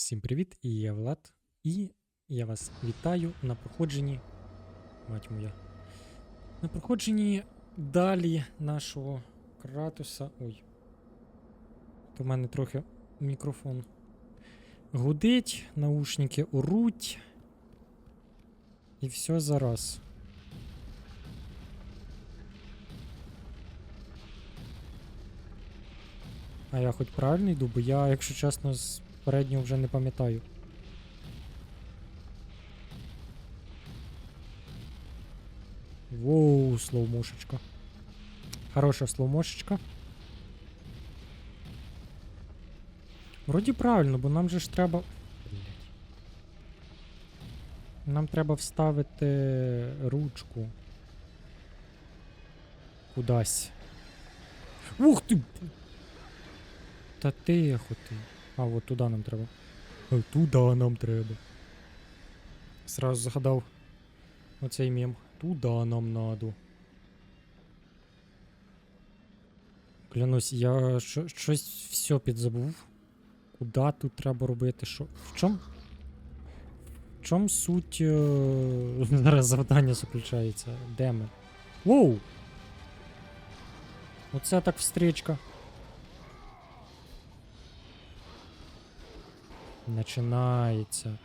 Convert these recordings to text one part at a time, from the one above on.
Всім привіт, і я Влад, і я вас вітаю на проходженні. Мать моя. На проходженні далі нашого Кратуса. Ой. В мене трохи мікрофон гудить, наушники уруть. І все зараз. А я хоч правильно йду, бо я, якщо чесно, з переднього вже не пам'ятаю. Воу, слоумошечка. Хороша слоумошечка. Вроді правильно, бо нам же ж треба. Нам треба вставити ручку. Кудась. Ух ти! Та тихо ти. А, от туди нам треба. Е, Туди нам треба. Сразу згадав оцей мем. Туди нам надо. Клянусь, я що- щось все підзабув. Куди тут треба робити? Що? В чому? В чому суть е, зараз завдання заключається? Де ми? Воу! Оце так встречка. Начинається.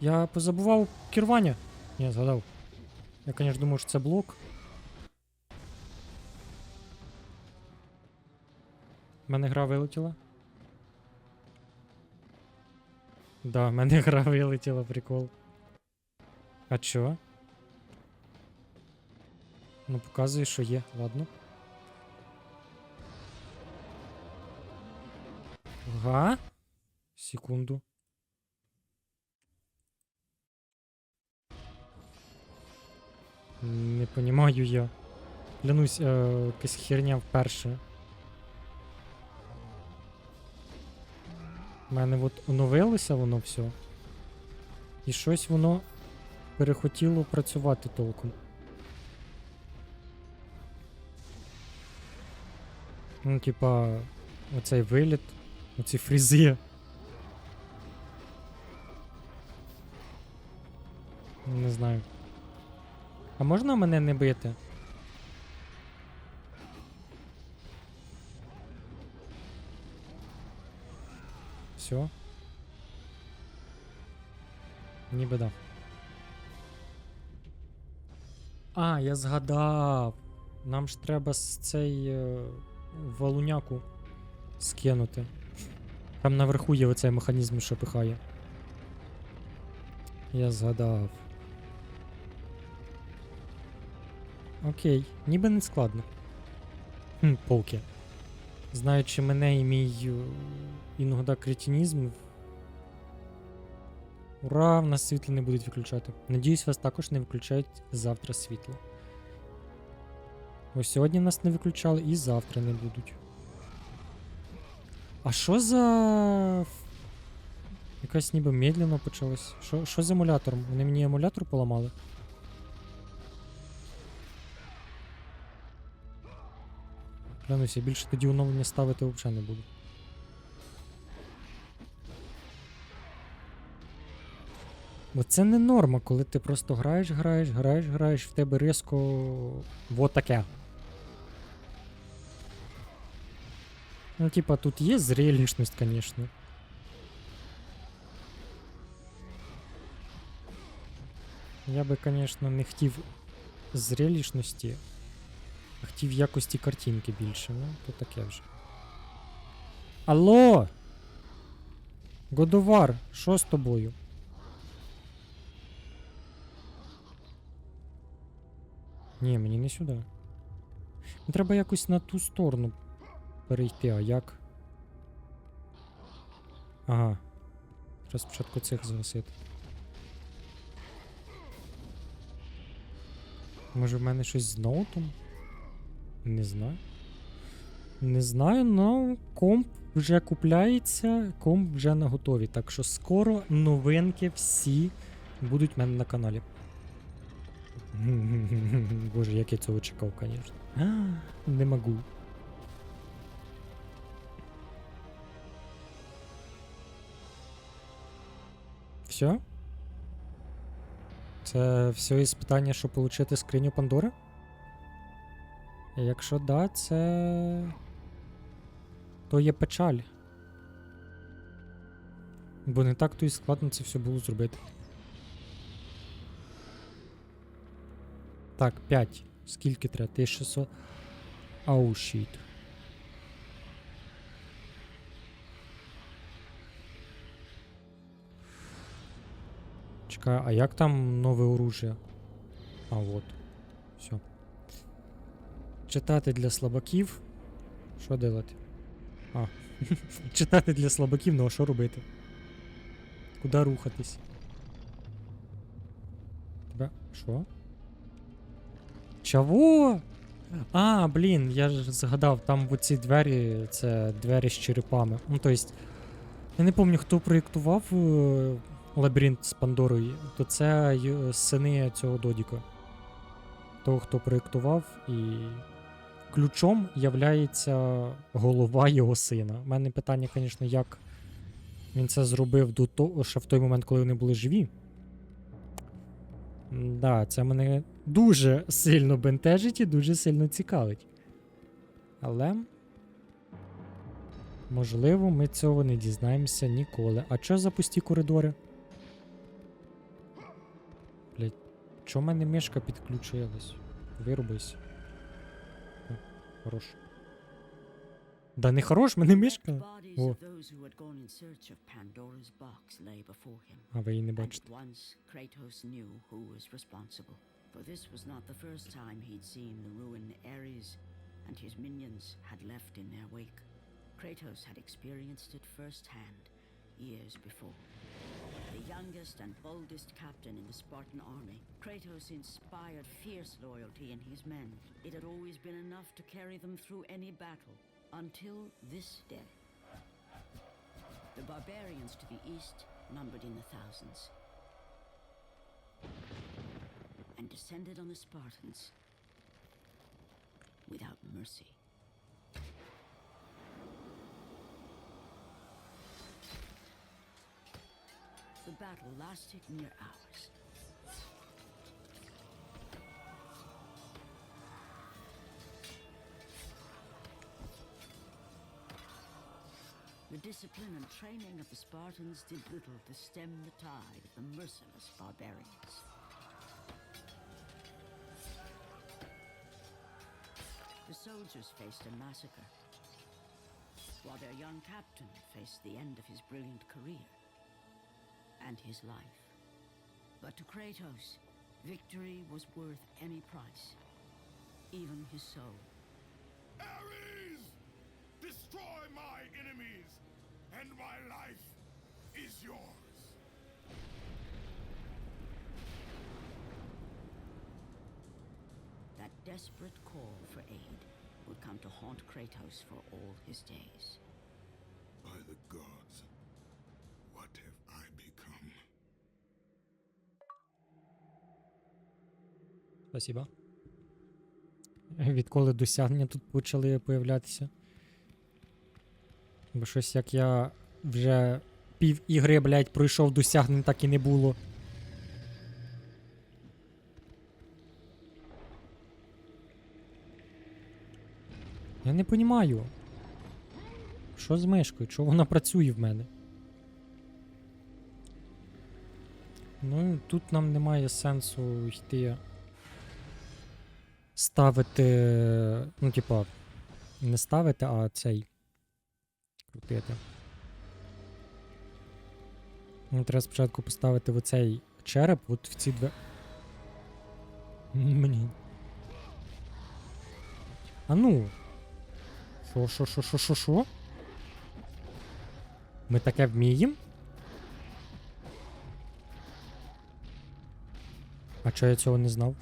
Я позабував керування. Ні, згадав. Я, конечно, думав, що це блок. У мене гра вилетіла. Да, в мене гра вилетіла, прикол. А чо? Ну, показує, що є, ладно. Ага. Секунду. Не понимаю я. Клянусь, е, якась херня вперше. У мене от оновилося воно все. І щось воно перехотіло працювати толком. Ну, типа, оцей виліт, оці фрізи. Не знаю. А можна мене не бити? Все. Ніби да. А, я згадав. Нам ж треба з цей е, валуняку скинути. Там наверху є оцей механізм, що пихає. Я згадав. Окей, ніби не складно. Хм, Поки. Знаючи мене і мій е, іноді кретинізм. Ура, в нас світло не будуть виключати. Надіюсь, вас також не виключають завтра світло. Ось сьогодні нас не виключали і завтра не будуть. А що за. Якась ніби медленно почалось. Що, що з емулятором? Вони мені емулятор поламали? Клянусь, я більше тоді оновлення ставити взагалі не буду. Бо це не норма, коли ти просто граєш, граєш, граєш, граєш, в тебе різко вот таке. Ну, типа, тут є зрелищність, звісно. Я би, звісно, не хотів зрелищності, хотів якості картинки більше, ну, то таке вже. Алло! Годовар, що з тобою? Ні, мені не сюди. Треба якось на ту сторону перейти, а як? Ага. Треба спочатку цих загасити. Може в мене щось з ноутом? Не знаю. Не знаю, но комп вже купляється, комп вже на готові. Так що скоро новинки всі будуть в мене на каналі. Боже, як я цього чекав, звісно. Не можу. Все? Це все із питання, щоб отримати скриню Пандори? Якщо да, це. То є печаль. Бо не так то і складно це все було зробити. Так, 5. Скільки треба? 1600. Ау, щит. Чекай, а як там нове оружие? А, вот. Все. Читати для слабаків. Що делати? А. Читати для слабаків, ну а що робити? Куди рухатись? Тебе. Що? Чого? А, блін, я ж згадав, там в оці двері це двері з черепами. Ну, то есть, я не пам'ятаю, хто проєктував е, лабіринт з Пандорою, то це й- сини цього Додіка. Того, хто проєктував, і ключом являється голова його сина. У мене питання, звісно, як він це зробив до того, ще в той момент, коли вони були живі. Да, це мене дуже сильно бентежить і дуже сильно цікавить. Але. Можливо, ми цього не дізнаємося ніколи. А що за пусті коридори? Блять, чого в мене мишка підключилась? Вирубайся. О, Хорош. Да не хорош, в мене мишка. Bodies О. of those who had gone in search of Pandora's box lay before him. А ви її не And бачите. at once Kratos knew who was responsible. For this was not the first time he'd seen the ruin Ares and his minions had left in their wake. Kratos had experienced it firsthand years before. Youngest and boldest captain in the Spartan army, Kratos inspired fierce loyalty in his men. It had always been enough to carry them through any battle, until this day. The barbarians to the east numbered in the thousands and descended on the Spartans without mercy. The battle lasted near hours. The discipline and training of the Spartans did little to stem the tide of the merciless barbarians. The soldiers faced a massacre, while their young captain faced the end of his brilliant career and his life. But to Kratos, victory was worth any price, even his soul. Ares! Destroy my enemies, and my life is yours. That desperate call for aid would come to haunt Kratos for all his days. Спасибо. Відколи досягнення тут почали появлятися. Бо щось як я вже пів ігри, блядь, пройшов досягнень, так і не було. Я не понімаю. Що з мишкою? Чого вона працює в мене? Ну, тут нам немає сенсу йти ставити. Ну, типа, не ставити, а цей. Крутити. Мені треба спочатку поставити в оцей череп, от в ці две. Мені. А ну. Шо, шо, шо, шо, шо, шо? Ми таке вміємо? А чого я цього не знав?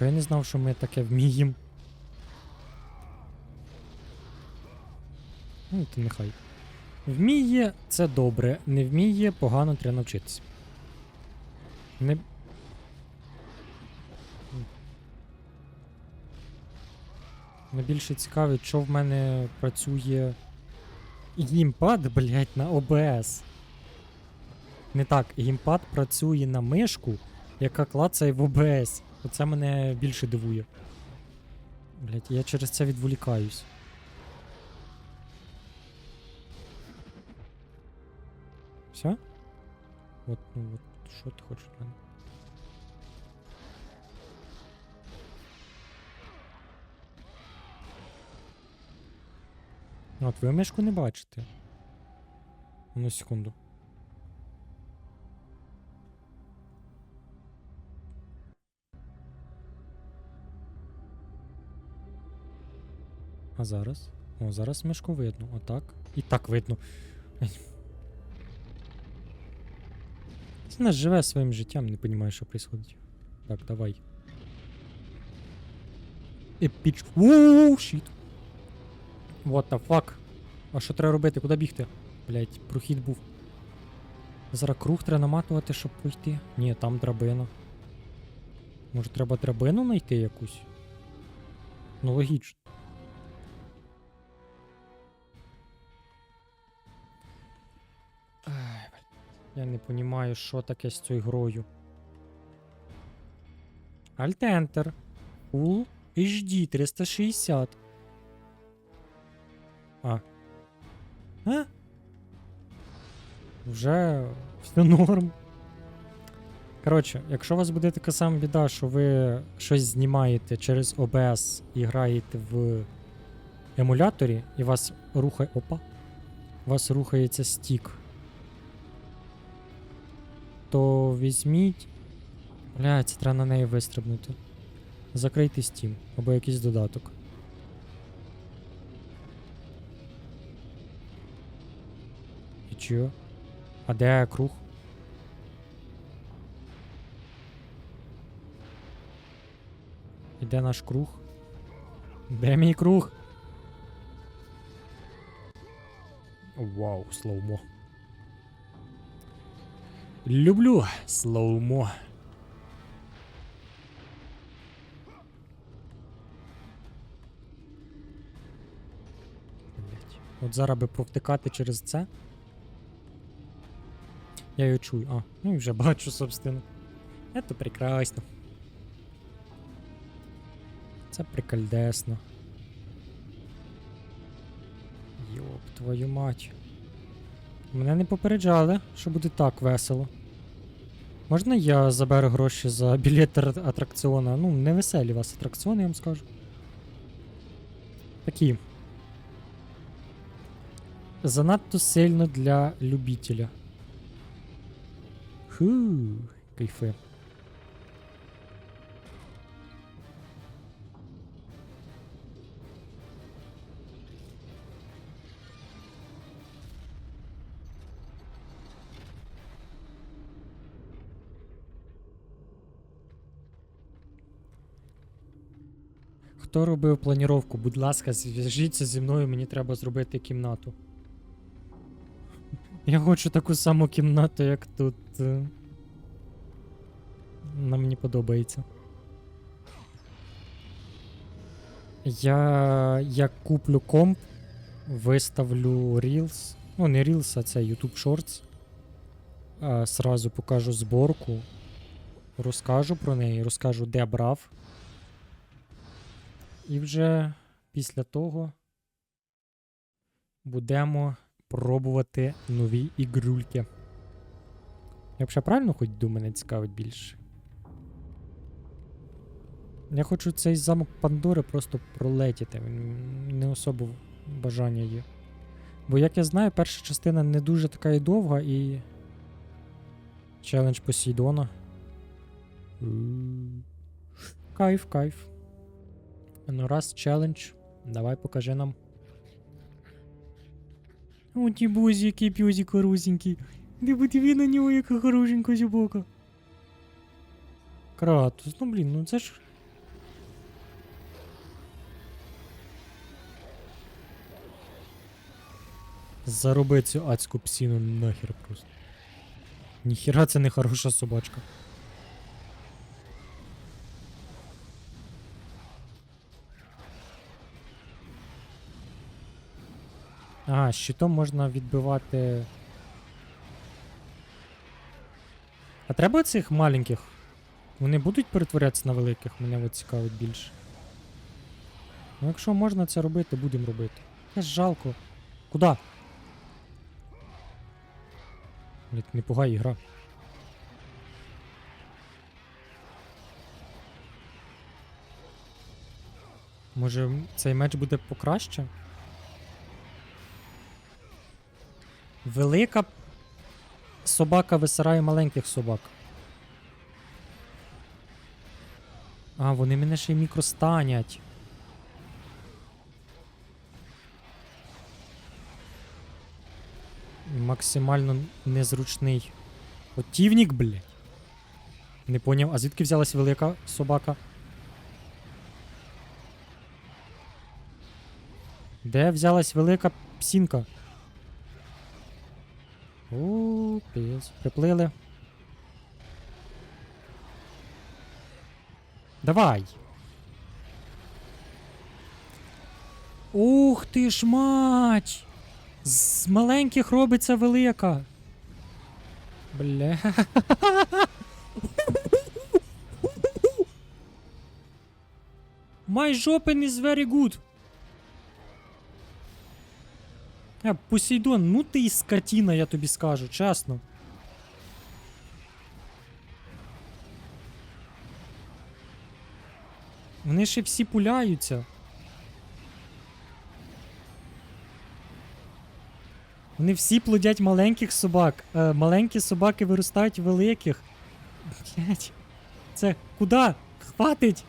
Чого я не знав, що ми таке вміємо? Ну, то нехай. Вміє це добре, не вміє погано треба навчитися. Не. Мене більше що в мене працює геймпад, блять, на ОБС. Не так, геймпад працює на мишку, яка клацає в ОБС. Оце мене більше дивує. Блять, я через це відволікаюсь. Все? От, ну от, що ти хочеш мене? От ви мишку не бачите. Ну, секунду. А зараз? О, зараз мишку видно. Отак. І так видно. Це нас живе своїм життям, не розуміє, що відбувається. Так, давай. Епіч. Воу, щит. What the fuck? А що треба робити? Куди бігти? Блять, прохід був. Зараз круг треба наматувати, щоб пройти. Ні, там драбина. Може треба драбину знайти якусь? Ну логічно. Я не розумію, що таке з цією грою. Alt-Enter. Full HD 360. А. А? Вже все норм. Коротше, якщо у вас буде така сама біда, що ви щось знімаєте через OBS і граєте в емуляторі, і вас рухає. Опа. У вас рухається стік. То візьміть. Бля, це треба на неї вистрибнути. Закрийте Steam або якийсь додаток. І чо? А де круг? І де наш круг? Де мій круг? Вау, слоумо. Люблю слоумо. От зараз би провтикати через це. Я його чую. А, ну і вже бачу, собственно. Это прекрасно. Це прикольдесно. Йоп, твою мать. Мене не попереджали, що буде так весело. Можна я заберу гроші за білет атракціона? Ну, не веселі вас атракціони, я вам скажу. Такі. Занадто сильно для любителя. Ху, кайфи. Хто робив планіровку? Будь ласка, зв'яжіться зі мною, мені треба зробити кімнату. Я хочу таку саму кімнату, як тут. Нам мені подобається. Я як куплю комп, виставлю Reels. Ну, не Reels, а це YouTube Shorts. А, сразу покажу зборку. Розкажу про неї, розкажу, де брав. І вже після того будемо пробувати нові ігрульки. Я взагалі правильно хоч думаю, мене цікавить більше. Я хочу цей замок Пандори просто пролетіти. Він не особо бажання є. Бо, як я знаю, перша частина не дуже така і довга і. Челендж Посейдона. Кайф, кайф. Ну раз челендж. Давай покажи нам. О, ті бузі, який пюзик хорошенький. Де подиви на нього, яка хорошенька зюбока. Кратус, ну блін, ну це ж. Зароби цю адську псіну нахер просто. Ніхіра це не хороша собачка. Ага, щитом можна відбивати. А треба цих маленьких? Вони будуть перетворятися на великих, мене от цікавить більше. Ну, якщо можна це робити, будемо робити. Це ж жалко. Куда? Блять, не пугай ігра. Може цей меч буде покраще? Велика собака висирає маленьких собак. А, вони мене ще й мікростанять. Максимально незручний. Готівник, блядь. Не поняв, а звідки взялась велика собака? Де взялась велика псінка? Піс. Приплили. Давай. Ух ти ж мать! З маленьких робиться велика. Бля. My жопен is very good. А, Посейдон, ну ти і скотіна, я тобі скажу, чесно. Вони ще всі пуляються. Вони всі плодять маленьких собак. Е, маленькі собаки виростають великих. Блять. Це куди? Хватить!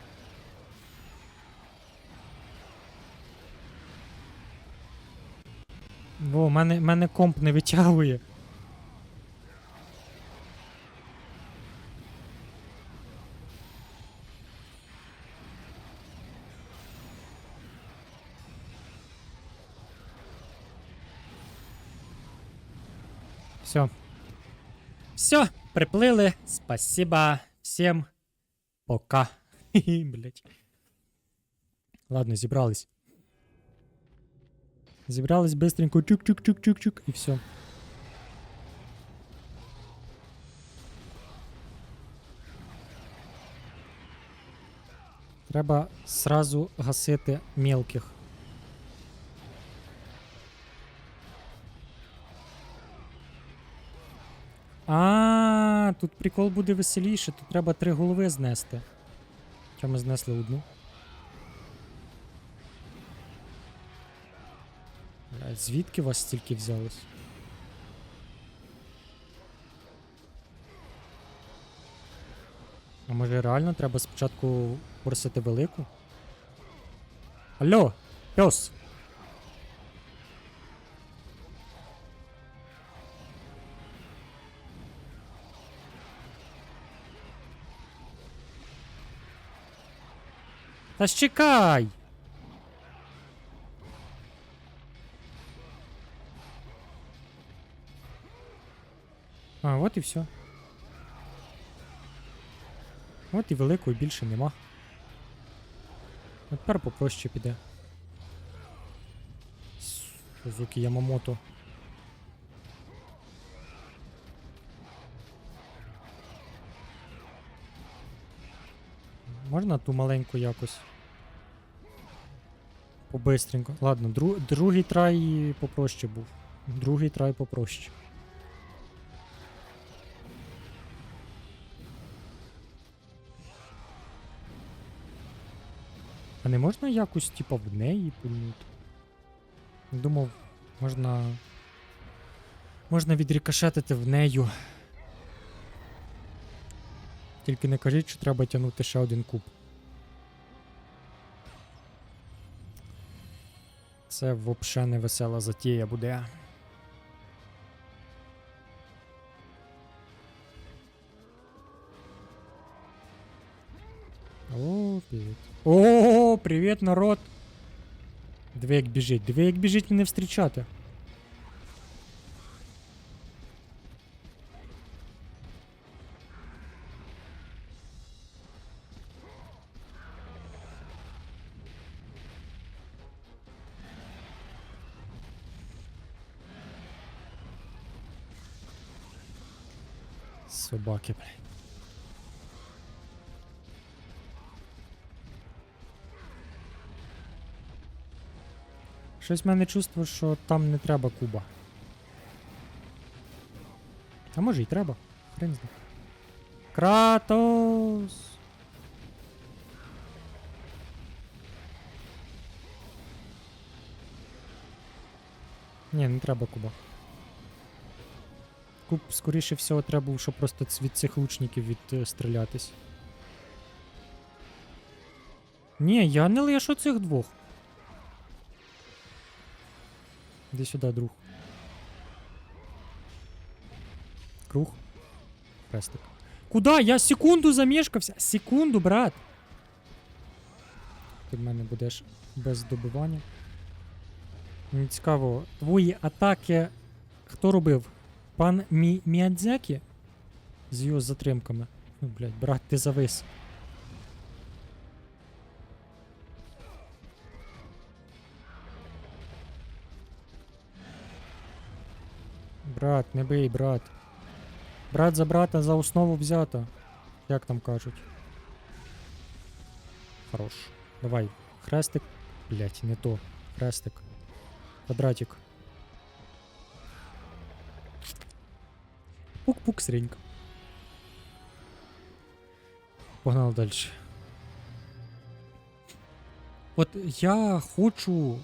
Во, мене, мене комп не витягує. Все. Все, приплили. Спасибо всем. Пока. Блять. Ладно, зібрались. Зібрались быстренько, чук-чук-чук-чук-чук, і все. Треба сразу гасити мелких. А, тут прикол буде веселіше, тут треба три голови знести. Що ми знесли одну? Звідки вас стільки взялось? А може реально треба спочатку просити велику? Алло, пес! Та чекай! От і все. От і великої більше нема. От тепер попроще піде. Сузуки Ямамото. Можна ту маленьку якось? Побистренько. Ладно, дру, другий трай попроще був. Другий трай попроще. Не можна якось, типа, в неї пильнути? Думав, можна. Можна відрікошетити в нею. Тільки не кажіть, що треба тягнути ще один куб. Це взагалі не весела затія буде. Привет, народ. Диви, як біжить, диви, меня біжить мене встрічати. Собаки, блядь. Щось в мене чувство, що там не треба куба. А може й треба. Хрен знає. Кратос! Ні, не треба куба. Куб, скоріше всього, треба було, щоб просто від цих лучників відстрілятись. Ні, я не лишу цих двох. Іди сюди, друг. Круг. Хрестик. Куда? Я секунду замішкався. Секунду, брат. Ти в мене будеш без добивання. Мені цікаво, твої атаки хто робив? Пан Мі Міядзякі? З його затримками. Ну, блядь, брат, ти завис. Брат, не бий, брат. Брат за брата за основу взято. Як там кажуть. Хорош. Давай. Хрестик. Блять, не то. Хрестик. Квадратик. Пук-пук сренька. Погнали далі. От я хочу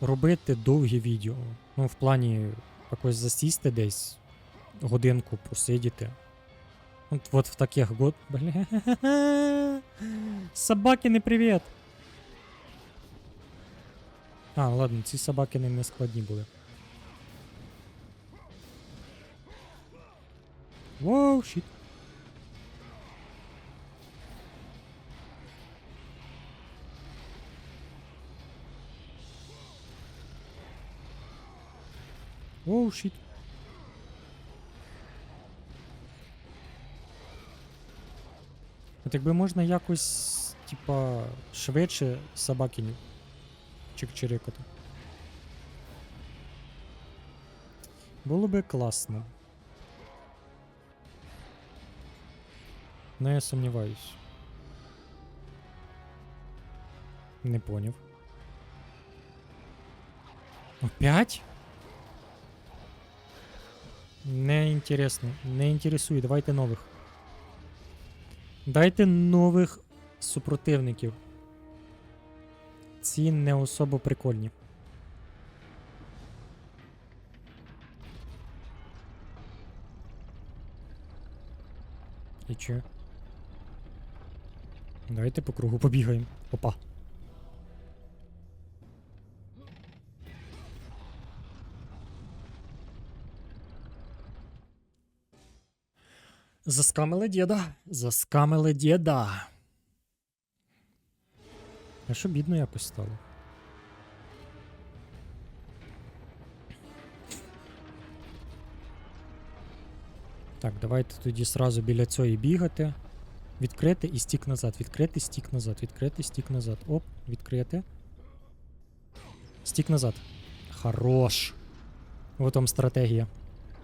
робити довгі відео. Ну, в плані якось засісти десь, годинку посидіти. От, от в таких год. Бля. Собаки не привіт! А, ладно, ці собаки не складні були. Воу, щит. Воу, щит. От якби можна якось, типа, швидше собаки чик-чирикати. Було би класно. Ну, я сумніваюсь. Не поняв. Опять? Не інтересно. Не інтересує. Давайте нових. Дайте нових супротивників. Ці не особо прикольні. І че? Давайте по кругу побігаємо. Опа. Заскамили діда. Заскамили діда. А що бідно якось стало? Так, давайте тоді сразу біля цієї бігати. Відкрити і стік назад. Відкрити, стік назад. Відкрити, стік назад. Оп, відкрити. Стік назад. Хорош. Вот вам стратегія.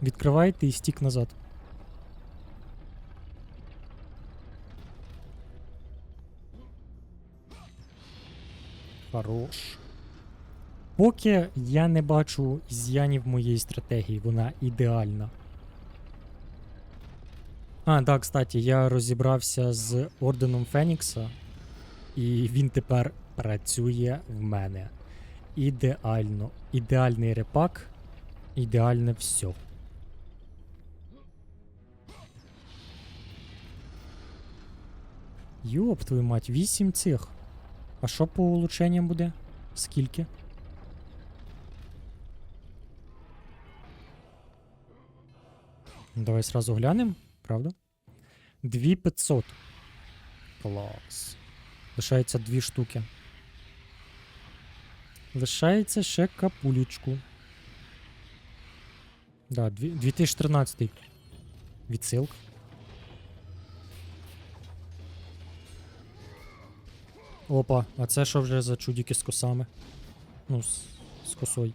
Відкривайте і стік назад. Хорош. Поки я не бачу з'янів моєї стратегії, вона ідеальна. А, так, кстати, я розібрався з орденом Фенікса, і він тепер працює в мене. Ідеально. Ідеальний репак, ідеальне все. Йоп, твою мать, 8 цих. А що по улучшенням буде? Скільки? Давай сразу глянем, правда? 2500. Клас. Лишається дві штуки. Лишається ще капулечку. Да, 2013. Відсилка. Опа, а це що вже за чудики з косами? Ну, з, з косою.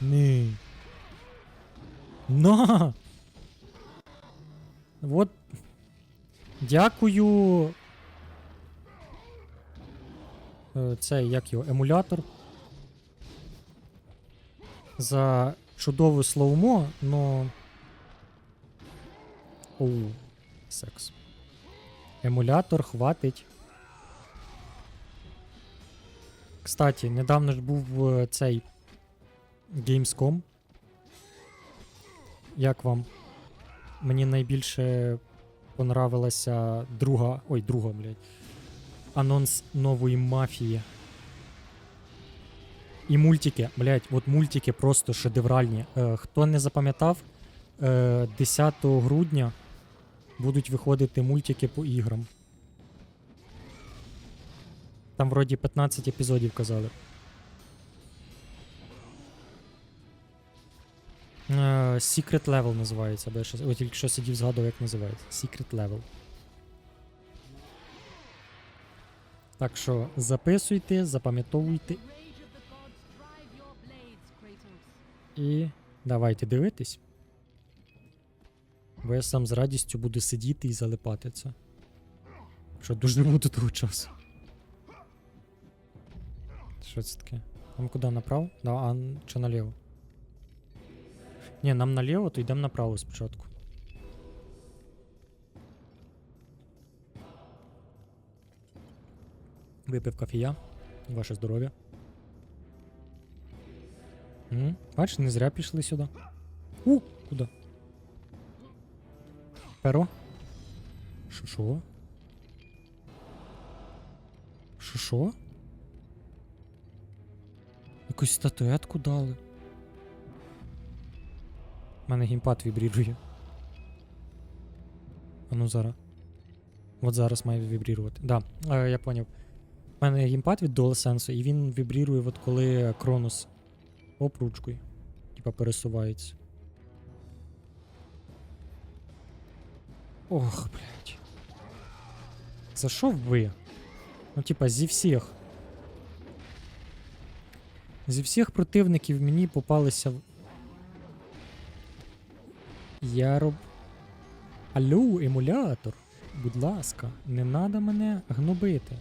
Ні. На! Вот. Дякую. Е, Цей, як його, емулятор. За чудове слоумо, но. Оу, секс. Емулятор хватить. Кстати, недавно ж був е, цей Gamescom. Як вам? Мені найбільше понравилася друга. Ой, друга, блядь. Анонс нової мафії. І мультики, блядь, от мультики просто шедевральні. Е, хто не запам'ятав, е, 10 грудня будуть виходити мультики по іграм. Там вроді 15 епізодів казали. Е, Secret Level називається, бо я щас, о, тільки що сидів згадував, як називається. Secret Level. Так що записуйте, запам'ятовуйте і давайте дивитись. Бо я сам з радістю буду сидіти і залипати це. Що доживу до того часу. Що це таке? Нам куди направо? Да, а чи наліво? Ні, нам наліво, то йдемо направо спочатку. Випив кафія. Ваше здоров'я. Бачиш, не зря пішли сюди. У, куди? Перо? Шо шо? Шо шо? Якусь статуетку дали. У мене геймпад вібрірує. А ну зараз. От зараз має вібрірувати. Да, е, я поняв. У мене геймпад від DualSense, і він вібрірує, от коли Кронос Оп, ручкою. Типа пересувається. Ох, блядь. За що ви? Ну, типа, зі всіх. Зі всіх противників мені попалися. Я роб. Алло, емулятор. Будь ласка, не надо мене гнобити.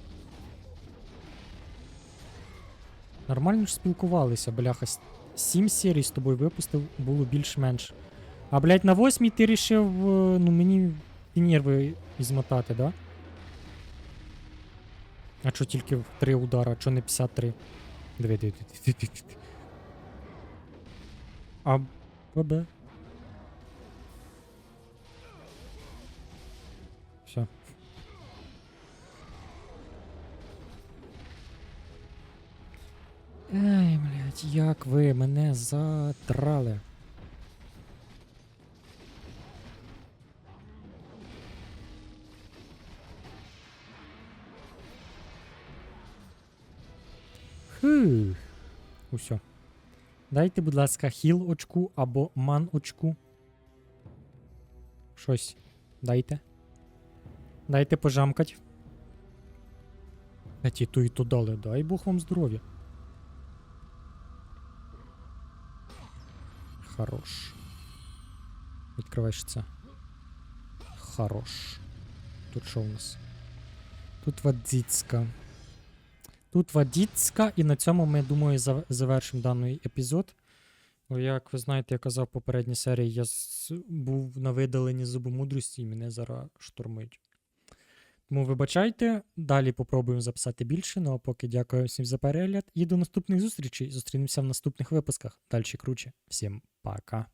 Нормально ж спілкувалися, бляха. Сім серій з тобою випустив, було більш-менш. А, блядь, на восьмій ти рішив, е, ну мені і нерви ізмотати, да? А чо тільки в три удара, чо не 53? Диви, диви, диви, диви. А ББ. Все. Ай, блядь, як ви мене задрали. Фух. Усьо. Дайте, будь ласка, хіл очку або ман очку. Щось. Дайте. Дайте пожамкать. А ті то і то дали. Дай Бог вам здоров'я. Хорош. Відкриваєш це. Хорош. Тут що у нас? Тут водицька. Тут водицька, і на цьому ми, думаю, завершимо даний епізод. Бо, як ви знаєте, я казав в попередній серії, я був на видаленні зубомудрості і мене зараз штурмить. Тому вибачайте, далі попробуємо записати більше. Ну а поки дякую всім за перегляд і до наступних зустрічей. Зустрінемося в наступних випусках. Далі круче. Всім пока.